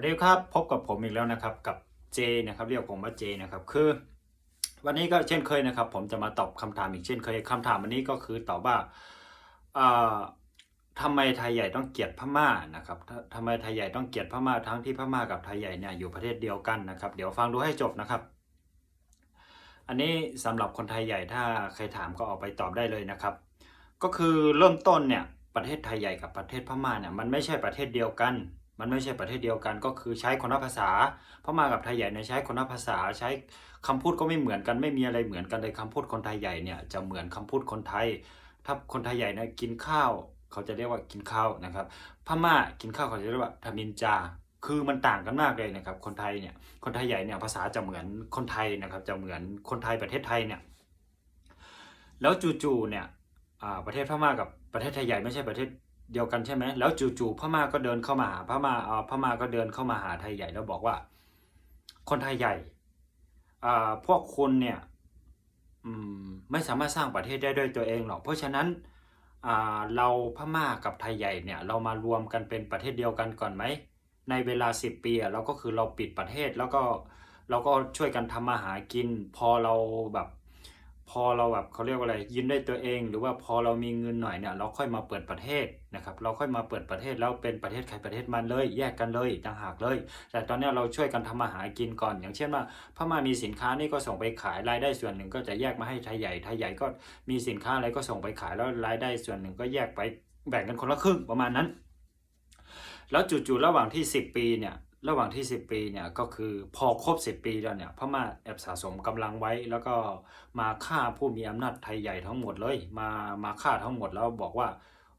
วัสดีครับพบกับผมอีกแล้วนะครับกับเจนะครับเรียกผมว่าเจนะครับคือ วันนี้ก็เช่นเคยนะครับ ผมจะมาตอบคำถามอีกเช่นเคยคำถามวันนี้ก็คือตอบว่าเอ่อทำไมไทยใหญ่ต้องเกลียดพม่านะครับททำไมไทยใหญ่ต้องเกลียดพม่าทั้งที่พม่ากับไทยใหญ่เนี่ยอยู่ประเทศเดียวกันนะครับ เดี๋ยวฟังดูให้จบนะครับ อันนี้สำหรับคนไทยใหญ่ถ้าใครถามก็เอาไปตอบได้เลยนะครับ ก็คือเริ่มต้นเนี่ยประเทศไทยใหญ่กับประเทศพม่าเนี่ยมันไม่ใช่ประเทศเดียวกัน มันไม่ใช่ประเทศเดียวกันก็คือใช้คนละภาษาพม่ากับไทยใหญ่เนี่ยใช้คนละภาษาใช้คำพูดก็ไม่เหมือนกันไม่มีอะไรเหมือนกันเลยคำพูดคนไทยใหญ่เนี่ยจะเหมือนคำพูดคนไทย ถ้าคนไทยใหญ่เนี่ยกินข้าว เขาจะเรียกว่ากินข้าวนะครับ พม่ากินข้าวเขาจะเรียกว่าทามินจาคือมันต่างกันมากเลยนะครับ คนไทยเนี่ย คนไทยใหญ่เนี่ยภาษาจะเหมือนคนไทยนะครับ จะเหมือนคนไทยประเทศไทยเนี่ย แล้วจู่ๆเนี่ยประเทศพม่ากับประเทศไทยใหญ่ไม่ใช่ประเทศ เดียวกันใช่ไหมแล้วจู่ๆพม่าก็เดินเข้ามาหาพม่าอ่าพม่าก็เดินเข้ามาหาไทยใหญ่แล้วบอกว่า คนไทยใหญ่อ่าพวกคุณเนี่ยอืมไม่สามารถสร้างประเทศได้ด้วยตัวเองหรอกเพราะฉะนั้นอ่าเราพม่ากับไทยใหญ่เนี่ยเรามารวมกันเป็นประเทศเดียวกันก่อนไหมในเวลา 10 ปีอะเราก็คือเราปิดประเทศแล้วก็เราก็ช่วยกันทำมาหากิน พอเราแบบ พอเราแบบเขาเรียกว่าอะไรยืนได้ตัวเอง หรือว่าพอเรามีเงินหน่อยเนี่ยเราค่อยมาเปิดประเทศนะครับเราค่อยมาเปิดประเทศแล้วเป็นประเทศใครประเทศมันเลย แยกกันเลยต่างหากเลย แต่ตอนนี้เราช่วยกันทำมาหากินก่อน อย่างเช่นว่าพม่ามีสินค้านี่ก็ส่งไปขายรายได้ส่วนหนึ่งก็จะแยกมาให้ไทยใหญ่ไทยใหญ่ก็มีสินค้าอะไรก็ส่งไปขายแล้วรายได้ส่วนหนึ่งก็แยกไปแบ่งกันคนละครึ่งประมาณนั้น แล้วจู่ๆระหว่างที่ 10 ปีเนี่ย ระหว่างที่ 10 ปีเนี่ยก็คือพอครบ 10 ปีแล้วเนี่ยพม่าแอบสะสมกำลังไว้ แล้วก็มาฆ่าผู้มีอำนาจไทยใหญ่ทั้งหมดเลย มามาฆ่าทั้งหมดแล้วบอกว่า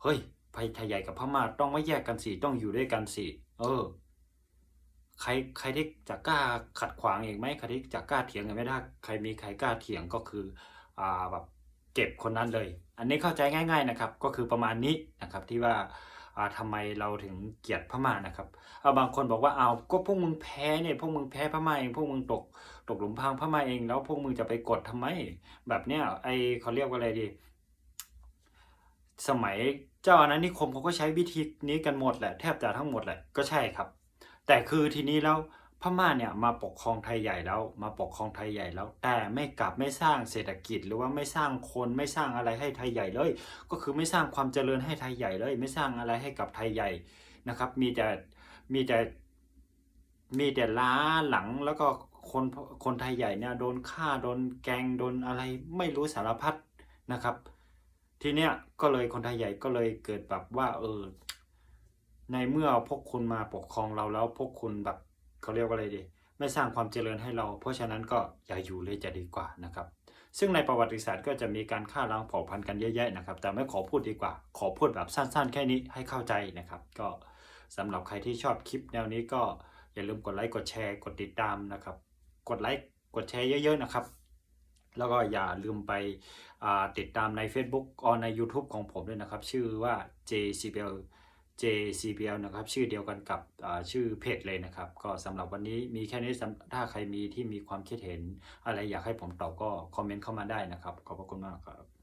เฮ้ยไทยใหญ่กับพม่าต้องไม่แยกกันสิต้องอยู่ด้วยกันสิเออ ใครใครที่จะกล้าขัดขวางเอีกไหมใครที่จะกล้าเถียงกันไม่ได้ใครมีใครกล้าเถียงก็คืออ่าแบบเก็บคนนั้นเลย อันนี้เข้าใจง่าย ๆนะครับ ก็คือประมาณนี้นะครับที่ว่า อ่าทำไมเราถึงเกลียดพม่านะครับเอาบางคนบอกว่าเอาก็พวกมึงแพ้เนี่ยพวกมึงแพ้พม่าเองพวกมึงตกตกหลุมพรางพม่าเองแล้วพวกมึงจะไปกดทำไม แบบเนี้ยไอเขาเรียกว่าอะไรดี สมัยเจ้าอาณานิคมเขาก็ใช้วิธีนี้กันหมดแหละแทบจะทั้งหมดแหละก็ใช่ครับ แต่คือทีนี้แล้ว พม่าเนี่ยมาปกครองไทยใหญ่แล้วมาปกครองไทยใหญ่แล้ว แต่ไม่กลับไม่สร้างเศรษฐกิจ หรือว่าไม่สร้างคนไม่สร้างอะไรให้ไทยใหญ่เลย ก็คือไม่สร้างความเจริญให้ไทยใหญ่เลย ไม่สร้างอะไรให้กับไทยใหญ่นะครับ มีแต่มีแต่มีแต่ล้าหลังแล้วก็คนคนไทยใหญ่เนี่ยโดนฆ่าโดนแกงโดนอะไรไม่รู้สารพัดนะครับ ทีเนี้ยก็เลยคนไทยใหญ่ก็เลยเกิดแบบว่าเออในเมื่อพวกคุณมาปกครองเราแล้วพวกคุณแบบ เขาเรียกว่าอะไรดี ไม่สร้างความเจริญให้เรา เพราะฉะนั้นก็อย่าอยู่เลยจะดีกว่านะครับ ซึ่งในประวัติศาสตร์ก็จะมีการฆ่าล้างเผ่าพันธุ์กันเยอะแยะนะครับ แต่ไม่ขอพูดดีกว่า ขอพูดแบบสั้นๆ แค่นี้ให้เข้าใจนะครับ ก็สำหรับใครที่ชอบคลิปแนวนี้ก็อย่าลืมกดไลค์กดแชร์กดติดตามนะครับ กดไลค์กดแชร์เยอะๆนะครับ แล้วก็อย่าลืมไปติดตามใน Facebook ออใน YouTube ของผมด้วยนะครับ ชื่อว่า JCBL JCPL นะครับ ชื่อเดียวกันกับชื่อเพจเลยนะครับ ก็สำหรับวันนี้มีแค่นี้สำถ้าใครมีที่มีความคิดเห็น อะไรอยากให้ผมตอบก็คอมเมนต์เข้ามาได้นะครับ ขอบพระคุณมากครับ